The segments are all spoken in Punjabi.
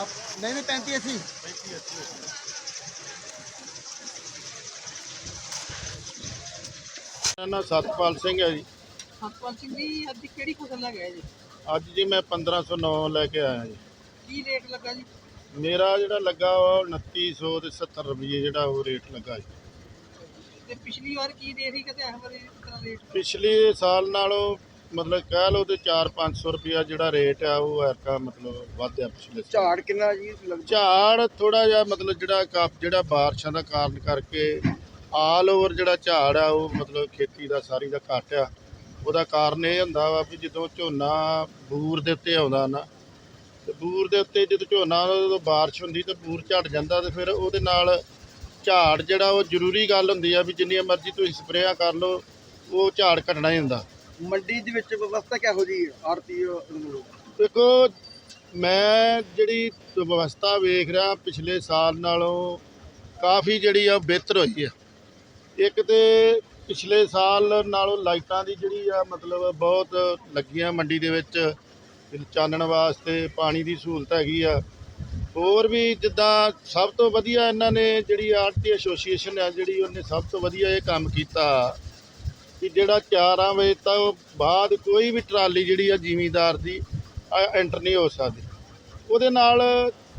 ਆਪ ਨਹੀਂ ਨਹੀਂ 35 80 ਮੇਰਾ ਨਾਮ ਸਤਪਾਲ ਸਿੰਘ ਹੈ ਜੀ। ਸਤਪਾਲ ਸਿੰਘ ਜੀ ਅੱਜ ਕਿਹੜੀ ਫਸਲ ਲੈ ਗਏ ਜੀ? ਅੱਜ ਜੀ ਮੈਂ 1509 ਲੈ ਕੇ ਆਇਆ ਜੀ। ਕੀ ਰੇਟ ਲੱਗਾ ਜੀ? ਮੇਰਾ ਜਿਹੜਾ ਲੱਗਾ ਉਹ 2900 ਤੇ 70 ਰੁਪਏ ਜਿਹੜਾ ਉਹ ਰੇਟ ਲੱਗਾ ਜੀ। ਤੇ ਪਿਛਲੀ ਵਾਰ ਕੀ ਦੇ ਰਹੀ ਕਿਤੇ? ਇਸ ਵਾਰੀ ਇਸ ਤਰ੍ਹਾਂ ਰੇਟ? ਪਿਛਲੇ ਸਾਲ ਨਾਲੋਂ ਮਤਲਬ ਕਹਿ ਲਓ ਤੇ 4-500 ਰੁਪਿਆ ਜਿਹੜਾ ਰੇਟ ਆ ਉਹ ਐਰਕਾ ਮਤਲਬ ਵਧਿਆ ਪਿਛਲੇ ਸਾਲ। ਝਾੜ ਕਿੰਨਾ ਜੀ ਲੱਗ- ਝਾੜ ਥੋੜਾ ਜਿਹਾ ਮਤਲਬ ਜਿਹੜਾ ਕੱਪ ਜਿਹੜਾ ਬਾਰਿਸ਼ਾਂ ਦਾ ਕਾਰਨ ਕਰਕੇ ਆਲ ਓਵਰ ਜਿਹੜਾ ਝਾੜ ਆ ਉਹ ਮਤਲਬ ਖੇਤੀ ਦਾ ਸਾਰੀ ਦਾ ਘੱਟ ਆ। ਉਹਦਾ ਕਾਰਨ ਇਹ ਹੁੰਦਾ ਵਾ ਵੀ ਜਦੋਂ ਝੋਨਾ ਬੂਰ ਦੇ ਉੱਤੇ ਆਉਂਦਾ ਨਾ ਤੇ ਬੂਰ ਦੇ ਉੱਤੇ ਜਦੋਂ ਝੋਨਾ ਉਦੋਂ ਬਾਰਿਸ਼ ਹੁੰਦੀ ਤੇ ਬੂਰ ਝੜ ਜਾਂਦਾ ਤੇ ਫਿਰ ਉਹਦੇ ਨਾਲ ਝਾੜ ਜਿਹੜਾ ਉਹ ਜ਼ਰੂਰੀ ਗੱਲ ਹੁੰਦੀ ਆ ਵੀ ਜਿੰਨੀ ਮਰਜ਼ੀ ਤੁਸੀਂ ਸਪਰੇਆਂ ਕਰ ਲਓ ਉਹ ਝਾੜ ਘਟਣਾ ਹੀ ਹੁੰਦਾ। ਮੰਡੀ ਦੇ ਵਿੱਚ ਵਿਵਸਥਾ ਕਿਹੋ ਜੀ ਆਰਤੀ ਦੇਖੋ, ਮੈਂ ਜਿਹੜੀ ਵਿਵਸਥਾ ਵੇਖ ਰਿਹਾ ਪਿਛਲੇ ਸਾਲ ਨਾਲੋਂ ਕਾਫੀ ਜਿਹੜੀ ਆ ਬਿਹਤਰ ਹੋਈ ਆ। ਇੱਕ ਤੇ ਪਿਛਲੇ ਸਾਲ ਨਾਲੋਂ ਲਾਈਟਾਂ ਦੀ ਜਿਹੜੀ ਆ ਮਤਲਬ ਬਹੁਤ ਲੱਗੀਆਂ ਮੰਡੀ ਦੇ ਵਿੱਚ, ਚਾਨਣ ਵਾਸਤੇ ਪਾਣੀ ਦੀ ਸਹੂਲਤ ਹੈਗੀ ਆ। ਹੋਰ ਵੀ ਜਿੱਦਾਂ ਸਭ ਤੋਂ ਵਧੀਆ ਇਹਨਾਂ ਨੇ ਜਿਹੜੀ ਆਰਟੀ ਐਸੋਸੀਏਸ਼ਨ ਆ, ਜਿਹੜੀ ਉਹਨੇ ਸਭ ਤੋਂ ਵਧੀਆ ਇਹ ਕੰਮ ਕੀਤਾ। ਕਿ ਜਿਹੜਾ 4 ਵਜੇ ਤੋਂ ਬਾਅਦ ਕੋਈ ਵੀ ਟਰਾਲੀ ਜਿਹੜੀ ਆ ਜ਼ਿਮੀਂਦਾਰ ਦੀ ਐਂਟਰ ਨਹੀਂ ਹੋ ਸਕਦੀ। ਉਹਦੇ ਨਾਲ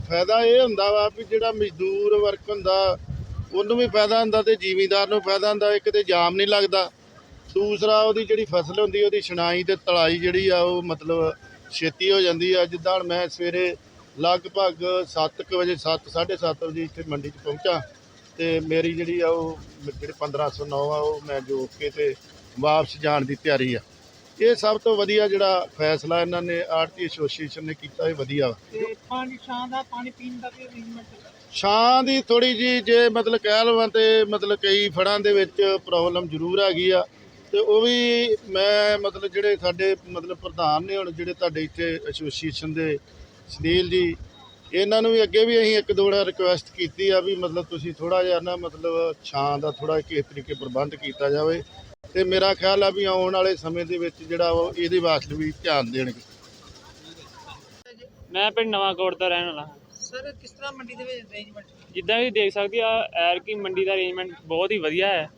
ਫਾਇਦਾ ਇਹ ਹੁੰਦਾ ਵਾ ਵੀ ਜਿਹੜਾ ਮਜ਼ਦੂਰ ਵਰਕ ਹੁੰਦਾ, ਉਹਨੂੰ ਵੀ ਫਾਇਦਾ ਹੁੰਦਾ ਤੇ ਜ਼ਿਮੀਂਦਾਰ ਨੂੰ ਫਾਇਦਾ ਹੁੰਦਾ, ਇੱਕ ਤੇ ਜਾਮ ਨਹੀਂ ਲੱਗਦਾ। ਦੂਸਰਾ ਉਹਦੀ ਜਿਹੜੀ ਫਸਲ ਹੁੰਦੀ, ਉਹਦੀ ਛਣਾਈ ਤੇ ਤਲਾਈ ਜਿਹੜੀ ਆ ਉਹ ਮਤਲਬ ਛੇਤੀ ਹੋ ਜਾਂਦੀ ਆ। ਜਿੱਦਾਂ ਮੈਂ ਸਵੇਰੇ ਲਗਭਗ 7:00 ਵਜੇ 7 7:30 ਵਜੇ ਇੱਥੇ ਮੰਡੀ 'ਚ ਪਹੁੰਚਾ ਤੇ ਮੇਰੀ ਜਿਹੜੀ ਆ ਉਹ, ਜਿਹੜੇ 1509 ਆ, ਉਹ ਮੈਂ ਜੋੜ ਕੇ ਤੇ ਵਾਪਸ ਜਾਣ ਦੀ ਤਿਆਰੀ ਆ। ਇਹ ਸਭ ਤੋਂ ਵਧੀਆ ਜਿਹੜਾ ਫੈਸਲਾ ਇਹਨਾਂ ਨੇ ਆਰਟੀ ਐਸੋਸੀਏਸ਼ਨ ਨੇ ਕੀਤਾ ਇਹ ਵਧੀਆ ਵਾ। ਤੇ ਪਾਣੀ ਛਾਂ ਦਾ ਪਾਣੀ ਪੀਣ ਦਾ ਵੀ ਅਰੇਂਜਮੈਂਟ ਛਾਂ ਦੀ ਥੋੜੀ ਜੀ ਜੇ ਮਤਲਬ ਕਹਿ ਲਵਾਂ ਤੇ ਮਤਲਬ ਕਈ ਫੜਾਂ ਦੇ ਵਿੱਚ ਪ੍ਰੋਬਲਮ ਜ਼ਰੂਰ ਹੈਗੀ ਆ। ਤੇ ਉਹ ਵੀ ਮੈਂ ਮਤਲਬ ਜਿਹੜੇ ਸਾਡੇ ਮਤਲਬ ਪ੍ਰਧਾਨ ਨੇ ਹੁਣ ਜਿਹੜੇ ਤੁਹਾਡੇ ਇੱਥੇ ਐਸੋਸੀਏਸ਼ਨ ਦੇ ਸੁਨੀਲ ਜੀ ਇਹਨਾਂ ਨੂੰ ਵੀ ਅੱਗੇ ਵੀ ਅਸੀਂ ਇੱਕ ਦੋ ਵਾਰ ਰਿਕੁਐਸਟ ਕੀਤੀ ਆ ਵੀ ਮਤਲਬ ਤੁਸੀਂ ਥੋੜਾ ਜਿਹਾ ਨਾ ਮਤਲਬ ਛਾਂ ਦਾ ਥੋੜਾ ਕਿਸ ਤਰੀਕੇ ਪ੍ਰਬੰਧ ਕੀਤਾ ਜਾਵੇ। ਤੇ ਮੇਰਾ ਖਿਆਲ ਆ ਵੀ ਆਉਣ ਵਾਲੇ ਸਮੇਂ ਦੇ ਵਿੱਚ ਜਿਹੜਾ ਉਹ ਇਹਦੇ ਵਾਸਤੇ ਵੀ ਧਿਆਨ ਦੇਣਗੇ। ਮੈਂ ਪਿੰਡ ਨਵਾਂਕੋਟ ਦਾ ਰਹਿਣ ਵਾਲਾ। ਹਾਂ ਸਰ ਕਿਸ ਤਰ੍ਹਾਂ ਮੰਡੀ ਦੇ ਵਿੱਚ ਅਰੇਂਜਮੈਂਟ ਜਿੱਦਾਂ ਕਿ ਦੇਖ ਸਕਦੇ ਆ ਐਰ ਕੀ ਮੰਡੀ ਦਾ ਅਰੇਂਜਮੈਂਟ ਬਹੁਤ ਹੀ ਵਧੀਆ ਹੈ।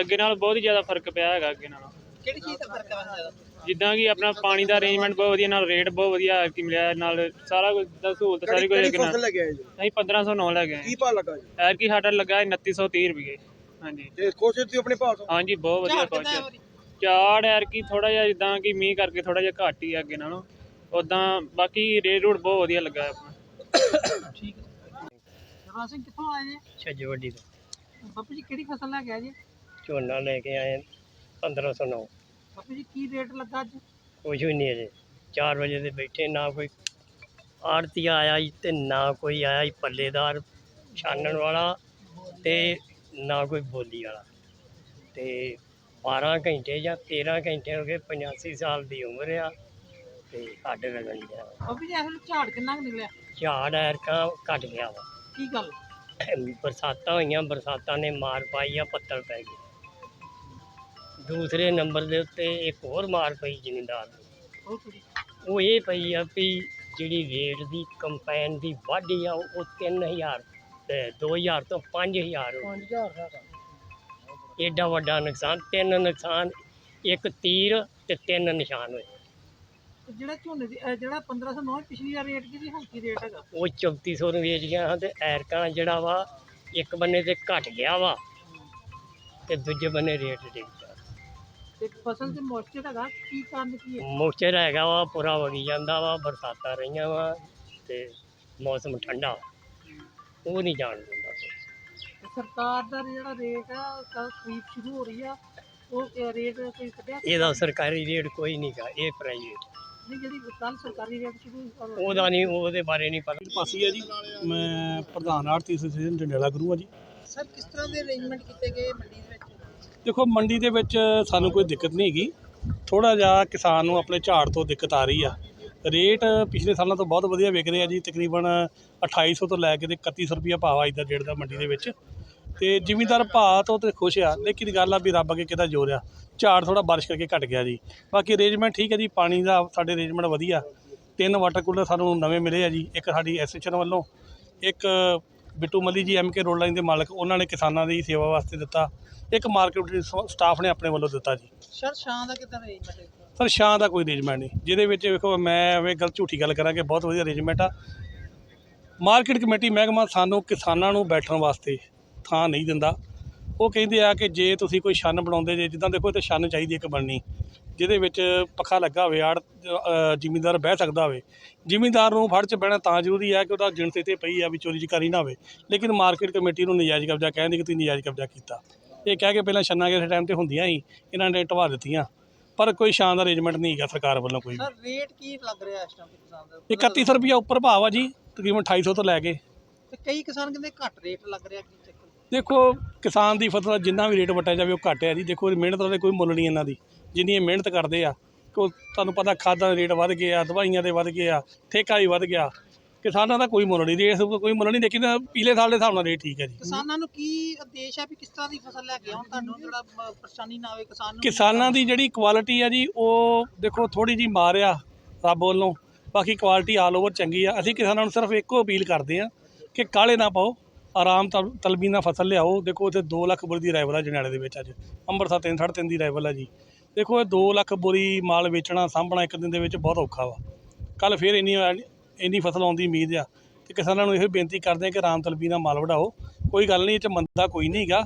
ਅੱਗੇ ਨਾਲ ਬਹੁਤ ਹੀ ਜ਼ਿਆਦਾ ਫ਼ਰਕ ਪਿਆ ਹੈਗਾ ਅੱਗੇ ਨਾਲੋਂ। ਕਿਹੜੀ ਚੀਜ਼ ਦਾ ਫ਼ਰਕ ਜ਼ਿਆਦਾ ਜਿੱਦਾਂ ਕਿ ਆਪਣਾ ਪਾਣੀ ਦਾ ਅਰੇਂਜਮੈਂਟ ਬਹੁਤ ਵਧੀਆ ਨਾਲ ਰੇਟ ਬਹੁਤ ਵਧੀਆ ਐਰ ਕੀ ਮਿਲਿਆ ਨਾਲ ਸਾਰਾ ਕੁਝ ਦਾ ਸਹੂਲਤ ਸਾਰੀ ਕੁਝ ਅੱਗੇ ਨਾਲ। ਅਸੀਂ 1509 ਲੈ ਗਏ ਕੀ ਭਾਅ ਲੱਗਾ ਜੀ? ਐਰ ਕੀ ਸਾਡਾ ਲੱਗਾ 2930 ਰੁਪਏ। ਹਾਂਜੀ। ਤੇ ਕੋਸ਼ਿਸ਼ ਤੁਸੀਂ ਆਪਣੇ ਭਾਅ ਤੋਂ? ਹਾਂਜੀ ਬਹੁਤ ਵਧੀਆ ਪਹੁੰਚਿਆ ਝਾੜ ਐਰ ਕੀ ਥੋੜਾ ਜਿਹਾ ਜਿੱਦਾਂ ਕਿ ਮੀਂਹ ਕਰਕੇ ਥੋੜਾ ਜਿਹਾ ਘੱਟ ਹੀ ਆ ਅੱਗੇ ਨਾਲੋਂ। ਉਦਾਂ ਬਾਕੀ ਰੇਟ ਰੂਟ ਬਹੁਤ ਵਧੀਆ ਲੱਗਾ ਆਪਣਾ। ਠੀਕ ਹੈ। ਜਵਾ ਸਿੰਘ ਕਿੱਥੋਂ ਆਏ ਜੀ? ਛੱਜ ਵੱਡੀ ਤੋਂ। ਬਾਪੂ ਜੀ ਕਿਹੜੀ ਫਸਲ ਲੈ ਗਏ ਜੀ? ਝੋਨਾ ਲੈ ਕੇ ਆਏ 1509 ਬਾਪੂ ਜੀ ਕੀ ਰੇਟ ਲੱਗਾ ਅੱਜ? ਕੁਛ ਵੀ ਨਹੀਂ ਅਜੇ। 4 ਵਜੇ ਦੇ ਬੈਠੇ ਨਾ ਕੋਈ ਆੜਤੀਆ ਆਇਆ ਤੇ ਨਾ ਕੋਈ ਆਇਆ ਪੱਲੇਦਾਰ ਛਾਨਣ ਵਾਲਾ ਤੇ ਨਾ ਕੋਈ ਬੋਲੀ ਵਾਲਾ। ਤੇ 12 ਘੰਟੇ ਜਾਂ 13 ਘੰਟੇ ਹੋ ਗਏ 85 ਸਾਲ ਦੀ ਉਮਰ ਆ ਤੇ ਹੱਡ ਲੱਗਣ ਗਿਆ। ਬਾਪੂ ਜੀ ਅਸਲ ਝਾੜ ਕਿੰਨਾ ਕੁ ਨਿਕਲਿਆ? ਝਾੜ ਐਰਕਾਂ ਘਟ ਗਿਆ ਵਾ। ਕੀ ਗੱਲ? ਬਰਸਾਤਾਂ ਹੋਈਆਂ ਬਰਸਾਤਾਂ ਨੇ ਮਾਰ ਪਾਈ ਆ ਪੱਤਲ ਪੈ ਗਏ। ਦੂਸਰੇ ਨੰਬਰ ਦੇ ਉੱਤੇ ਇੱਕ ਹੋਰ ਮਾਰ ਪਈ ਜ਼ਿਮੀਂਦਾਰ ਨੂੰ ਉਹ ਉਹ ਇਹ ਪਈ ਆ ਵੀ ਜਿਹੜੀ ਰੇਟ ਦੀ ਕੰਪੈਨ ਦੀ ਵਾਢੀ ਆ ਉਹ 3000 ਤੇ 2000 ਤੋਂ 5000 ਹੋ ਗਈ 5000 ਦਾ ਏਡਾ ਵੱਡਾ ਨੁਕਸਾਨ ਤਿੰਨ ਨੁਕਸਾਨ ਇੱਕ ਤੀਰ ਤੇ ਤਿੰਨ ਨਿਸ਼ਾਨ ਹੋਏ। ਤੇ ਜਿਹੜਾ ਝੋਨੇ ਦੀ ਜਿਹੜਾ 1509 ਪਿਛਲੀ ਵਾਰ ਰੇਟ ਕੀ ਸੀ ਹੁਣ ਕੀ ਰੇਟ ਹੈਗਾ? ਉਹ 3400 ਨੂੰ ਵੇਚ ਗਿਆ ਹਾਂ ਤੇ ਐਰਕਾਂ ਜਿਹੜਾ ਵਾ ਇੱਕ ਬੰਨੇ ਤੇ ਘਟ ਗਿਆ ਵਾ ਤੇ ਦੂਜੇ ਬੰਨੇ ਰੇਟ ਡਿੱਗ ਗਿਆ। ਤੇ ਫਸਲ ਤੇ ਮੋਇਸਚਰ ਹੈਗਾ ਕੀ ਕਾਰਨ ਕੀ ਹੈ? ਮੋਚਰ ਹੈਗਾ ਵਾ ਪੂਰਾ ਵਗੀ ਜਾਂਦਾ ਵਾ ਬਰਸਾਤਾਂ ਰਹੀਆਂ ਵਾ ਤੇ ਮੌਸਮ ਠੰਡਾ ਉਹ ਨਹੀਂ ਜਾਣ ਦਿੰਦਾ ਕੋਈ। ਸਰਕਾਰ ਦਾ ਜਿਹੜਾ ਰੇਟ ਆ ਕੱਲ ਖਰੀਦ ਸ਼ੁਰੂ ਹੋ ਰਹੀ ਆ ਉਹ ਰੇਟ ਕੋਈ ਕੱਢਿਆ ਇਹਦਾ ਸਰਕਾਰੀ ਰੇਟ ਕੋਈ ਨਹੀਂ ਗਾ ਇਹ ਪ੍ਰਾਈਵੇਟ ਨਹੀਂ ਜਿਹੜੀ ਕੱਲ ਸਰਕਾਰੀ ਰੇਟ ਸ਼ੁਰੂ ਕਰ- ਉਹਦਾ ਨਹੀਂ ਉਹਦੇ ਬਾਰੇ ਨਹੀਂ ਪਤਾ। ਪਾਸੀ ਹੈ ਜੀ ਮੈਂ ਪ੍ਰਧਾਨ ਆੜਤੀ ਐਸੋਸੀਏਸ਼ਨ ਜੰਡਿਆਲਾ ਗੁਰੂ ਹਾਂ ਜੀ। ਸਰ ਕਿਸ ਤਰ੍ਹਾਂ ਦੇ ਅਰੇਂਜਮੈਂਟ ਕੀਤੇ ਗਏ ਮੰਡੀ ਦੇ ਵਿੱਚ? ਦੇਖੋ ਮੰਡੀ ਦੇ ਵਿੱਚ ਸਾਨੂੰ ਕੋਈ ਦਿੱਕਤ ਨਹੀਂ ਹੈਗੀ। ਥੋੜਾ ਜਿਹਾ ਕਿਸਾਨ ਨੂੰ ਆਪਣੇ ਝਾੜ ਤੋਂ ਦਿੱਕਤ ਆ ਰਹੀ ਆ। ਰੇਟ ਪਿਛਲੇ ਸਾਲਾਂ ਤੋਂ ਬਹੁਤ ਵਧੀਆ ਵਿਕ ਰਿਹਾ ਜੀ, ਤਕਰੀਬਨ 2800 ਤੋਂ ਲੈ ਕੇ ਤੇ 3100 ਰੁਪਈਆ ਭਾਅ ਅੱਜ ਦਾ ਡੇਢ ਦਾ ਮੰਡੀ ਦੇ ਵਿੱਚ। ਤੇ ਜ਼ਿਮੀਂਦਾਰ ਭਾਅ ਤੋਂ ਤੇ ਖੁਸ਼ ਆ, ਲੇਕਿਨ ਗੱਲ ਆ ਵੀ ਰੱਬ ਅੱਗੇ ਕਿਹਦਾ ਜ਼ੋਰ ਆ। ਝਾੜ ਥੋੜਾ ਬਾਰਿਸ਼ ਕਰਕੇ ਘਟ ਗਿਆ ਜੀ। ਬਾਕੀ ਅਰੇਂਜਮੈਂਟ ਠੀਕ ਹੈ ਜੀ, ਪਾਣੀ ਦਾ ਸਾਡੇ ਅਰੇਂਜਮੈਂਟ ਵਧੀਆ। ਤਿੰਨ ਵਾਟਰ ਕੂਲਰ ਸਾਨੂੰ ਨਵੇਂ ਮਿਲੇ ਆ ਜੀ, ਇੱਕ ਸਾਡੀ ਐਸੋਸੀਏਸ਼ਨ ਵੱਲੋਂ, ਇੱਕ ਬਿੱਟੂ ਮੱਲੀ ਜੀ ਐਮਕੇ ਰੋਡ ਲਾਈਨ ਦੇ ਮਾਲਕ, ਉਹਨਾਂ ਨੇ ਕਿਸਾਨਾਂ ਦੀ ਸੇਵਾ ਵਾਸਤੇ ਦਿੱਤਾ। ਇੱਕ ਮਾਰਕੀਟ ਸਟਾਫ ਨੇ ਆਪਣੇ ਵੱਲੋਂ ਦਿੱਤਾ ਜੀ। ਸਰ ਸ਼ਾਂ ਦਾ ਕਿਦਾਂ ਅਰੇਂਜਮੈਂਟ ਸਰ ਛਾਂ ਦਾ ਕੋਈ ਅਰੇਂਜਮੈਂਟ ਨਹੀਂ। ਜਿਹਦੇ ਵਿੱਚ ਵੇਖੋ, ਮੈਂ ਐਵੇਂ ਗੱਲ ਝੂਠੀ ਗੱਲ ਕਰਾਂਗੇ, ਬਹੁਤ ਵਧੀਆ ਅਰੇਂਜਮੈਂਟ ਆ। ਮਾਰਕੀਟ ਕਮੇਟੀ ਮਹਿਕਮਾ ਸਾਨੂੰ ਕਿਸਾਨਾਂ ਨੂੰ ਬੈਠਣ ਵਾਸਤੇ ਥਾਂ ਨਹੀਂ ਦਿੰਦਾ। ਉਹ ਕਹਿੰਦੇ ਆ ਕਿ ਜੇ ਤੁਸੀਂ ਕੋਈ ਛੰਨ ਬਣਾਉਂਦੇ, ਜੇ ਜਿੱਦਾਂ ਦੇਖੋ ਇੱਥੇ ਛੰਨ ਚਾਹੀਦੀ ਇੱਕ ਬਣਨੀ। ਜਿਹਦੇ ਵਿੱਚ ਪੱਖਾ ਲੱਗਾ ਹੋਵੇ, ਆੜ ਜ਼ਿਮੀਂਦਾਰ ਬਹਿ ਸਕਦਾ ਹੋਵੇ। ਜ਼ਿਮੀਂਦਾਰ ਨੂੰ ਫੜ 'ਚ ਬਹਿਣਾ ਤਾਂ ਜ਼ਰੂਰੀ ਹੈ ਕਿ ਉਹਦਾ ਜਿਣਸ ਤੇ ਪਈ ਆ ਵੀ ਚੋਰੀ ਚਕਾਰੀ ਨਾ ਹੋਵੇ। ਲੇਕਿਨ ਮਾਰਕੀਟ ਕਮੇਟੀ ਨੂੰ ਨਜਾਇਜ਼ ਕਬਜ਼ਾ ਕਹਿੰਦੇ ਕਿ ਤੁਸੀਂ ਨਜਾਇਜ਼ ਕਬਜ਼ਾ ਕੀਤਾ। ਇਹ ਕਹਿ ਕੇ ਪਹਿਲਾਂ ਛੰਨਾਂ ਕਿਸੇ ਟਾਈਮ ਤੇ ਹੁੰਦੀਆਂ ਹੀ ਇਹਨਾਂ ਨੇ ਢਵਾ ਦਿੱਤੀਆਂ। ਪਰ ਕੋਈ ਸ਼ਾਨਦਾਰ ਅਰੇਂਜਮੈਂਟ ਨਹੀਂ ਹੈਗਾ ਸਰਕਾਰ ਵੱਲੋਂ ਕੋਈ ਸਰ ਰੇਟ ਕੀ ਲੱਗ ਰਿਹਾ ਇਸ ਟਾਈਮ ਕਿਸਾਨ ਦਾ? 3100 ਰੁਪਇਆ ਉੱਪਰ ਭਾਅ ਆ ਜੀ ਤਕਰੀਬਨ 2800 ਤੋਂ ਲੈ ਕੇ। ਤੇ ਕਈ ਕਿਸਾਨ ਕਹਿੰਦੇ ਘੱਟ ਰੇਟ ਲੱਗ ਰਿਹਾ ਕੀ ਚੱਕਰ? ਦੇਖੋ ਕਿਸਾਨ ਦੀ ਫਸਲ ਦਾ ਜਿੰਨਾ ਵੀ ਰੇਟ ਵਟਿਆ ਜਾਵੇ ਉਹ ਘੱਟ ਹੈ ਜੀ। ਦੇਖੋ ਮਿਹਨਤ ਦਾ ਕੋਈ ਮੁੱਲ ਨਹੀਂ ਇਹਨਾਂ ਦੀ। ਜਿੰਨੀ ਇਹ ਮਿਹਨਤ ਕਰਦੇ ਆ ਕੋ ਤੁਹਾਨੂੰ ਪਤਾ ਖਾਦਾਂ ਦੇ ਰੇਟ ਵੱਧ ਗਏ ਆ ਦਵਾਈਆਂ ਦੇ ਵੱਧ ਗਏ ਆ ਠੇਕਾ ਵੀ ਵੱਧ ਗਿਆ। ਕਿਸਾਨਾਂ ਦਾ ਕੋਈ ਮੁੱਲ ਨਹੀਂ ਰੇਟ ਕੋਈ ਮੁੱਲ ਨਹੀਂ ਲੇਕਿਨ ਪਿਛਲੇ ਸਾਲ ਦੇ ਹਿਸਾਬ ਨਾਲ ਰੇਟ ਠੀਕ ਹੈ ਜੀ। ਕਿਸਾਨਾਂ ਨੂੰ ਕੀ ਉਦੇਸ਼ ਹੈ ਵੀ ਕਿਸ ਤਰ੍ਹਾਂ ਦੀ ਫਸਲ ਲੈ ਕੇ ਆਉਣ? ਤੁਹਾਨੂੰ ਜਿਹੜਾ ਪਰੇਸ਼ਾਨੀ ਨਾ ਆਵੇ ਕਿਸਾਨ ਨੂੰ। ਕਿਸਾਨਾਂ ਦੀ ਜਿਹੜੀ ਕੁਆਲਿਟੀ ਆ ਜੀ ਉਹ ਦੇਖੋ ਥੋੜੀ ਜੀ ਮਾਰ ਆ ਰੱਬ ਵੱਲੋਂ। ਬਾਕੀ ਕੁਆਲਿਟੀ ਆਲ ਓਵਰ ਚੰਗੀ ਆ। ਅਸੀਂ ਕਿਸਾਨਾਂ ਨੂੰ ਸਿਰਫ ਇੱਕੋ ਅਪੀਲ ਕਰਦੇ ਆ ਕਿ ਕਾਲੇ ਨਾ ਪਾਓ ਆਰਾਮ ਤਲ- ਤਲਬੀ ਨਾਲ ਫਸਲ ਲਿਆਓ। ਦੇਖੋ ਇੱਥੇ 2 ਲੱਖ ਬੋਰੀ ਦੀ ਰਾਈਵਲ ਆ ਜਨਾਲੇ ਦੇ ਵਿੱਚ ਅੱਜ। ਅੰਮ੍ਰਿਤਸਰ ਤਿੰਨ ਸਾਢੇ ਤਿੰਨ ਦੀ ਰਾਈਵਲ ਆ ਜੀ। ਦੇਖੋ ਇਹ 2 ਲੱਖ ਬੋਰੀ ਮਾਲ ਵੇਚਣਾ ਸਾਂਭਣਾ ਇੱਕ ਦਿਨ ਦੇ ਵਿੱਚ ਬਹੁਤ ਔਖਾ ਵਾ। ਕੱਲ ਫੇਰ ਇੰਨੀ ਇੰਨੀ ਫਸਲ ਆਉਣ ਦੀ ਉਮੀਦ ਆ ਤੇ ਕਿਸਾਨਾਂ ਨੂੰ ਇਹ ਬੇਨਤੀ ਕਰਦੇ ਆ ਕਿ ਆਰਾਮ ਤਲਬੀ ਨਾਲ ਮਾਲ ਵਢਾਓ। ਕੋਈ ਗੱਲ ਨਹੀਂ ਇਹ ਚ ਮੰਦਾ ਕੋਈ ਨਹੀਂ ਹੈਗਾ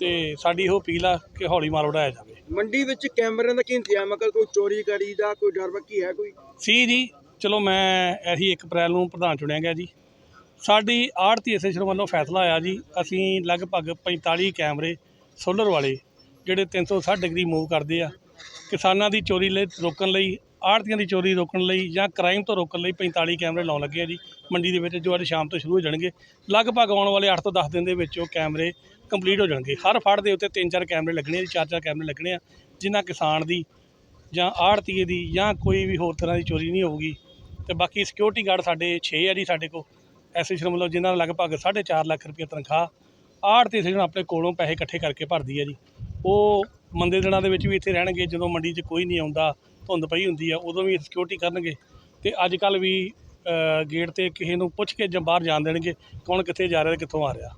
ਤੇ ਸਾਡੀ ਇਹੋ ਅਪੀਲ ਆ ਕਿ ਹੌਲੀ ਮਾਲ ਵਢਾਇਆ ਜਾਵੇ। ਮੰਡੀ ਵਿੱਚ ਕੈਮਰਿਆਂ ਦਾ ਕੀ ਇੰਤਜ਼ਾਮ ਹੈ ਕੋਈ ਚੋਰੀ ਕਰੀ ਦਾ ਕੋਈ ਡਰ ਬੱਕੀ ਹੈ ਕੋਈ? ਸੀ ਜੀ ਚਲੋ ਮੈਂ ਇਹੀ 1 ਅਪ੍ਰੈਲ ਨੂੰ ਪ੍ਰਧਾਨ ਚੁਣਿਆ ਗਿਆ ਜੀ। ਸਾਡੀ ਆੜਤੀ ਐਸੋਸੀਏਸ਼ਨ ਵੱਲੋਂ ਫੈਸਲਾ ਆਇਆ ਜੀ ਅਸੀਂ ਲਗਭਗ 45 ਕੈਮਰੇ ਸੋਲਰ ਵਾਲੇ ਜਿਹੜੇ 360 ਡਿਗਰੀ ਮੂਵ ਕਰਦੇ ਆ ਕਿਸਾਨਾਂ ਦੀ ਚੋਰੀ ਲਈ ਰੋਕਣ ਲਈ ਆੜਤੀਆਂ ਦੀ ਚੋਰੀ ਰੋਕਣ ਲਈ ਜਾਂ ਕ੍ਰਾਈਮ ਤੋਂ ਰੋਕਣ ਲਈ 45 ਕੈਮਰੇ ਲਾਉਣ ਲੱਗੇ ਆ ਜੀ। ਮੰਡੀ ਦੇ ਵਿੱਚ ਜੋ ਅੱਜ ਸ਼ਾਮ ਤੋਂ ਸ਼ੁਰੂ ਹੋ ਜਾਣਗੇ, ਲਗਭਗ ਆਉਣ ਵਾਲੇ 8 ਤੋਂ 10 ਦਿਨ ਦੇ ਵਿੱਚ ਉਹ ਕੈਮਰੇ ਕੰਪਲੀਟ ਹੋ ਜਾਣਗੇ। ਹਰ ਫੜ ਦੇ ਉੱਤੇ 3-4 ਕੈਮਰੇ ਲੱਗਣੇ ਆ ਜੀ ਚਾਰ-ਚਾਰ ਕੈਮਰੇ ਲੱਗਣੇ ਆ, ਜਿਨ੍ਹਾਂ ਕਿਸਾਨ ਦੀ ਜਾਂ ਆੜਤੀਏ ਦੀ ਜਾਂ ਕੋਈ ਵੀ ਹੋਰ ਤਰ੍ਹਾਂ ਦੀ ਚੋਰੀ ਨਹੀਂ ਹੋਊਗੀ। ਤੇ ਬਾਕੀ ਸਿਕਿਉਰਿਟੀ ਗਾਰਡ ਸਾਡੇ 6 ਆ ਜੀ ਸਾਡੇ ਕੋਲ। ਐਸੋਸੀਏਸ਼ਨ ਵੱਲੋਂ ਜਿਨ੍ਹਾਂ ਦਾ ਲਗਭਗ 4.5 ਲੱਖ ਰੁਪਏ ਤਨਖਾਹ ਆੜਤੀ ਐਸੋਸੀਏਸ਼ਨ ਆਪਣੇ ਕੋਲੋਂ ਪੈਸੇ ਇਕੱਠੇ ਕਰਕੇ ਭਰਦੀ ਹੈ ਜੀ। ਉਹ ਮੰਦੇ ਦਿਨਾਂ ਦੇ ਵਿੱਚ ਵੀ ਇੱਥੇ ਰਹਿਣਗੇ, ਜਦੋਂ ਮੰਡੀ 'ਚ ਕੋਈ ਨਹੀਂ ਆਉਂਦਾ ਧੁੰਦ ਪਈ ਹੁੰਦੀ ਆ, ਉਦੋਂ ਵੀ ਸਿਕਿਉਰਿਟੀ ਕਰਨਗੇ ਅਤੇ ਅੱਜ ਕੱਲ੍ਹ ਵੀ ਗੇਟ ਤੇ ਕਿਸੇ ਨੂੰ ਪੁੱਛ ਕੇ ਜਾਂ ਬਾਹਰ ਜਾਣ ਦੇਣਗੇ, ਕੌਣ ਕਿੱਥੇ ਜਾ ਰਿਹਾ ਤੇ ਕਿੱਥੋਂ ਆ ਰਿਹਾ।